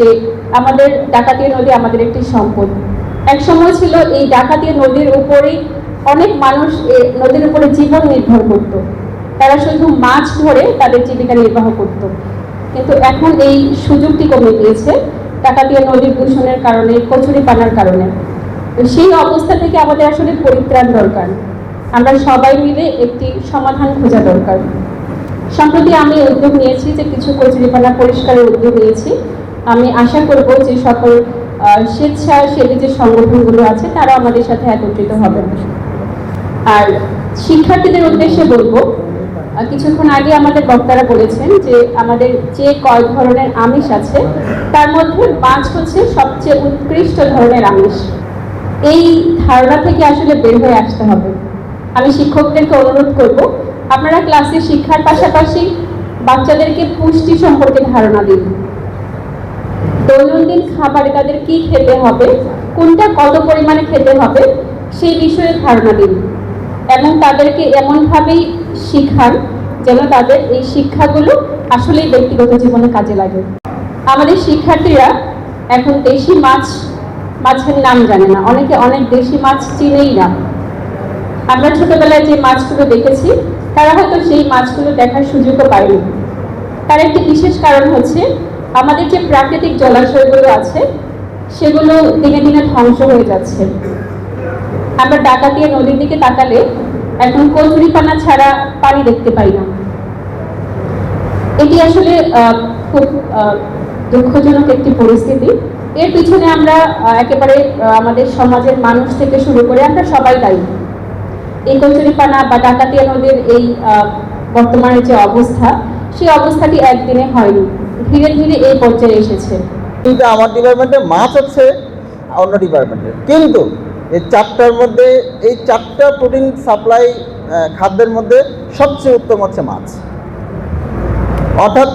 যে আমাদের ডাকাতিয়া নদী আমাদের একটি সম্পদ। এক সময় ছিল এই ডাকাতিয়া নদীর উপরেই অনেক মানুষ নদীর উপরে জীবন নির্ভর করত। তারা শুধু মাছ ধরে তাদের জীবিকা নির্বাহ করত। কিন্তু এখন এই সুযোগটি কমে গিয়েছে ডাকাতিয়া নদীর দূষণের কারণে, কচুরি পানার কারণে। সেই অবস্থা থেকে আমাদের আসলে পরিত্রাণ দরকার। আমরা সবাই মিলে একটি সমাধান খোঁজা দরকার। সম্প্রতি আমি উদ্যোগ নিয়েছি যে কিছু কচুরিপানা পরিষ্কারের উদ্যোগ নিয়েছি। আমি আশা করব যে সকল স্বেচ্ছাসেবী যে সংগঠনগুলো আছে, তারা আমাদের সাথে একত্রিত হবে। আর শিক্ষার্থীদের উদ্দেশ্যে বলব কিছুক্ষণ আগে আমাদের বক্তারা বলেছেন যে আমাদের যে কয় ধরনের আমিষ আছে, তার মধ্যে মাছ হচ্ছে সবচেয়ে উৎকৃষ্ট ধরনের আমিষ। এই ধারণা থেকে আসলে বের হয়ে আসতে হবে। আমি শিক্ষকদেরকে অনুরোধ করব, আপনারা ক্লাসে শিক্ষার পাশাপাশি বাচ্চাদেরকে পুষ্টি সম্পর্কে ধারণা দিন। দৈনন্দিন খাবারে তাদের কি খেতে হবে, কোনটা কত পরিমাণে খেতে হবে, সেই বিষয়ে ধারণা দিন। এবং তাদেরকে এমনভাবেই শিখান যেন তাদের এই শিক্ষাগুলো আসলেই ব্যক্তিগত জীবনে কাজে লাগে। আমাদের শিক্ষার্থীরা এখন দেশি মাছ, মাছের নাম জানে না। অনেকে অনেক দেশি মাছ চিনেই না। আমরা ছোটবেলায় যে মাছগুলো দেখেছি, তারা হয়তো সেই মাছগুলো দেখার সুযোগও পায়নি। তার একটি বিশেষ কারণ হচ্ছে আমাদের যে প্রাকৃতিক জলাশয়গুলো আছে সেগুলো দিনে দিনে ধ্বংস হয়ে যাচ্ছে। আমরা ডাকাতিয়া নদীর দিকে তাকালে এখন কচুরিপানা ছাড়া পানি দেখতে পাই না। এটি আসলে খুব দুঃখজনক একটি পরিস্থিতি। এর পিছনে আমরা একেবারে আমাদের সমাজের মানুষ থেকে শুরু করে আমরা সবাই দায়ী। এই কচুরিপানা বা ডাকাতিয়া নদীর এই আহ, বর্তমানে যে অবস্থা সেই অবস্থাটি একদিনে হয়নি। ধীরে ধীরে এই পর্যায়ে এসেছে। কিন্তু আমার ডিপার্টমেন্টে মাছ হচ্ছে অন্য ডিপার্টমেন্টের কিন্তু এই চারটার মধ্যে, এই চারটা প্রোটিন সাপ্লাই খাদ্যের মধ্যে সবচেয়ে উত্তম হচ্ছে মাছ। অর্থাৎ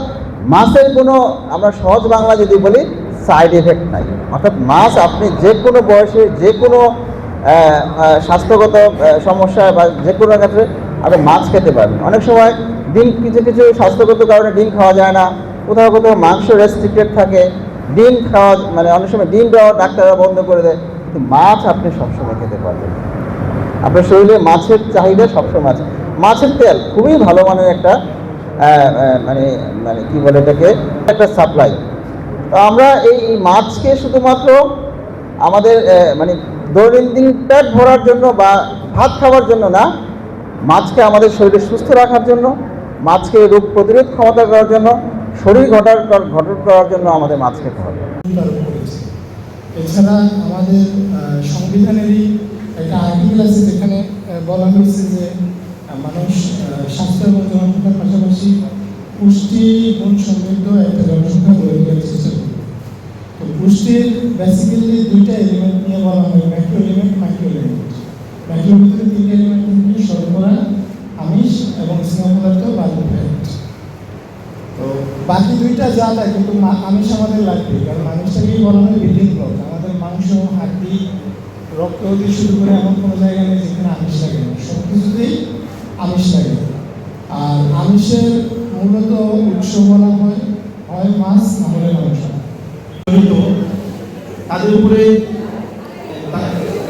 মাছের কোনো, আমরা সহজ বাংলা যদি বলি সাইড এফেক্ট নাই। অর্থাৎ মাছ আপনি যে কোনো বয়সে যে কোনো স্বাস্থ্যগত সমস্যা বা যে কোনো ক্ষেত্রে আপনি মাছ খেতে পারবেন। অনেক সময় ডিম কিছু কিছু স্বাস্থ্যগত কারণে ডিম খাওয়া যায় না কোথাও কোথাও মাংস রেস্ট্রিক্টেড থাকে, ডিম খাওয়া মানে অনেক সময় ডিম দেওয়া ডাক্তাররা বন্ধ করে দেয়, কিন্তু মাছ আপনি সবসময় খেতে পারবেন। আপনার শরীরে মাছের চাহিদা সবসময় আছে। মাছের তেল খুবই ভালো মানের একটা মানে মানে কি বলে এটাকে? একটা সাপ্লাই তো আমরা এই এই মাছকে শুধুমাত্র আমাদের মানে দৈনন্দিন পেট ভরার জন্য বা ভাত খাওয়ার জন্য না, মাছকে আমাদের শরীরে সুস্থ রাখার জন্য, মাছকে রোগ প্রতিরোধ ক্ষমতা করার জন্য শরীর ঘটার গঠন করার জন্য আমাদের মাছ খেতে হবে। এছাড়া আমাদের সংবিধানেরই একটা আর্টিকেল আছে যেখানে বলা হয়েছে যে মানুষ আহ, স্বাস্থ্য এবং জনসংখ্যার পাশাপাশি পুষ্টি গুণ সমৃদ্ধ একটা জনসংখ্যা গড়ে তোলার চেষ্টা তো পুষ্টির বেসিক্যালি দুইটা এলিমেন্ট নিয়ে বলা হয় ম্যাক্রো এলিমেন্ট মাইক্রো এলিমেন্ট ম্যাক্রোর ভিতরে তিনটা এলিমেন্ট শর্করা আমিষ এবং স্নেহ পদার্থ বা বাকি দুইটা দেয় কিন্তু আমিষ আমাদের লাগবে, কারণ আমিষটাকেই বলা হয় বিল্ডিং ব্লক আমাদের মাংস, হাড্ডি, রক্ত দিয়ে শুরু করে এমন কোনো জায়গা নেই যেখানে আমিষ লাগে না। সব কিছুতেই আমিষ লাগে। আর আমিষের মূলত উৎস বলা হয় হয় মাছ, না হলে মাংস। তাদের উপরে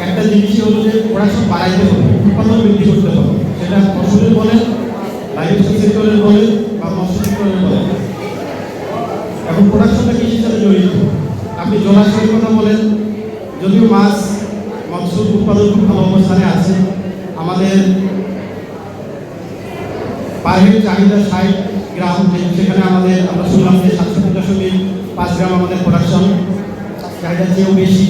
একটা জিনিসই হলো যে প্রোডাকশন বাড়াইতে হবে, উৎপাদন বৃদ্ধি করতে হবে। সেটা ফসলের বলেন লাইভ সেক্টরের বলেন বা মৎস্য সেক্টরের বলেন। এখন প্রোডাকশনটা কৃষির সাথে জড়িত? আপনি জলাশয়ের কথা বলেন, যদিও মাছ মৎস্য উৎপাদন খুব ভালো অবস্থানে আছে। আমাদের পায়ের চাহিদা ষাট গ্রাম সেখানে আমাদের, আমরা শুনলাম যে সাতশো দশমিক পাঁচ গ্রাম আমাদের প্রোডাকশন চাহিদার চেয়েও বেশি।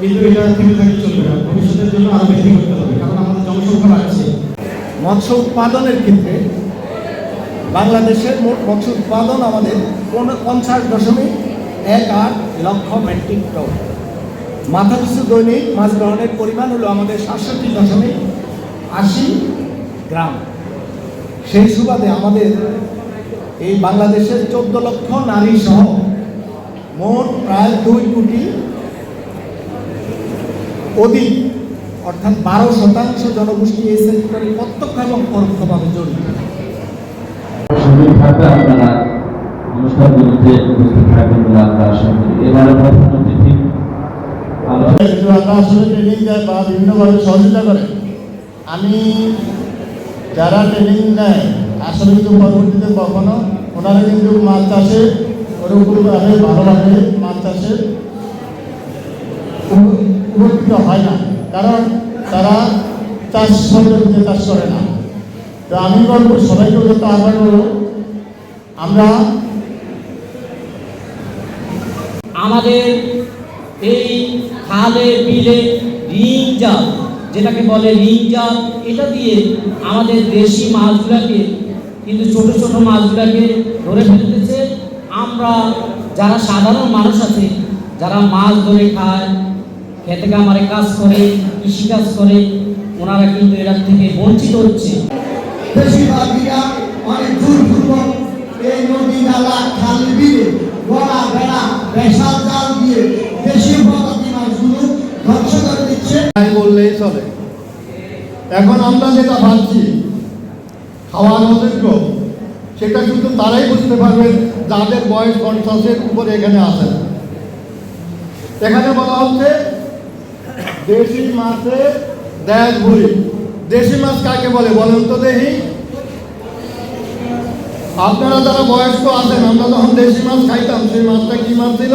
কিন্তু এটা থেমে থাকলে চলবে না। ভবিষ্যতের জন্য আরও বেশি করতে হবে, কারণ আমাদের জনসংখ্যা বাড়ছে। মৎস্য উৎপাদনের ক্ষেত্রে বাংলাদেশের মোট মৎস্য উৎপাদন আমাদের পঞ্চাশ দশমিক এক আট লক্ষ মেট্রিক টন। মাথাপিছু দৈনিক মাছ গ্রহণের পরিমাণ হলো আমাদের সাতষট্টি দশমিক আশি গ্রাম। সেই সুবাদে আমাদের এই বাংলাদেশের চোদ্দ লক্ষ নারী সহ মোট প্রায় দুই কোটি অধিক, অর্থাৎ বারো শতাংশ জনগোষ্ঠী এই সেক্টরে প্রত্যক্ষ এবং পরোক্ষভাবে জড়িত। সঠিকভাবে আপনারা অনুষ্ঠান শিক্ষাগুলিতে উপস্থিত থাকবেন বলে আমরা আশা করি। এবারে অতিথি ট্রেনিং দেয় বা সহযোগিতা করে। আমি যারা ট্রেনিং নেয়, আসলে কিন্তু পরবর্তীতে কখনো ওনারা কিন্তু মাছ চাষে ওরকমভাবে ভালোভাবে মাছ চাষে উপ- উপকৃত হয় না। কারণ তারা চাষ পদ্ধতিতে চাষ করে না। তো আমি বলব, সবাইকে যত আহ্বান করব আমরা আমাদের এই খালে, বিলে, রিং জাল, যেটাকে বলে রিং জাল, এটা দিয়ে আমাদের দেশি মাছগুলোকে, কিন্তু ছোট ছোট মাছগুলোকে ধরে ফেলতেছে। আমরা যারা সাধারণ মানুষ আছে, যারা মাছ ধরে খায়, খেতে কামারে কাজ করে কৃষিকাজ করে, ওনারা কিন্তু এটার থেকে বঞ্চিত হচ্ছে। বেশিরভাগীরা অনেক চলে। এখন আমরা যেটা ভাবছি, খাওয়ার অযোগ্য সেটা কিন্তু তারাই বুঝতে পারবেন যাদের বয়স পঞ্চাশের উপরে এখানে আসে এখানে বলা হচ্ছে, দেশি মাছের দেশ ভুড়ি দেশি মাছ কাকে বলে বলেন তো দেখি। আপনারা যারা বয়স্ক আছেন, আমরা যখন দেশি মাছ খাইতাম সেই মাছটা কি মাছ ছিল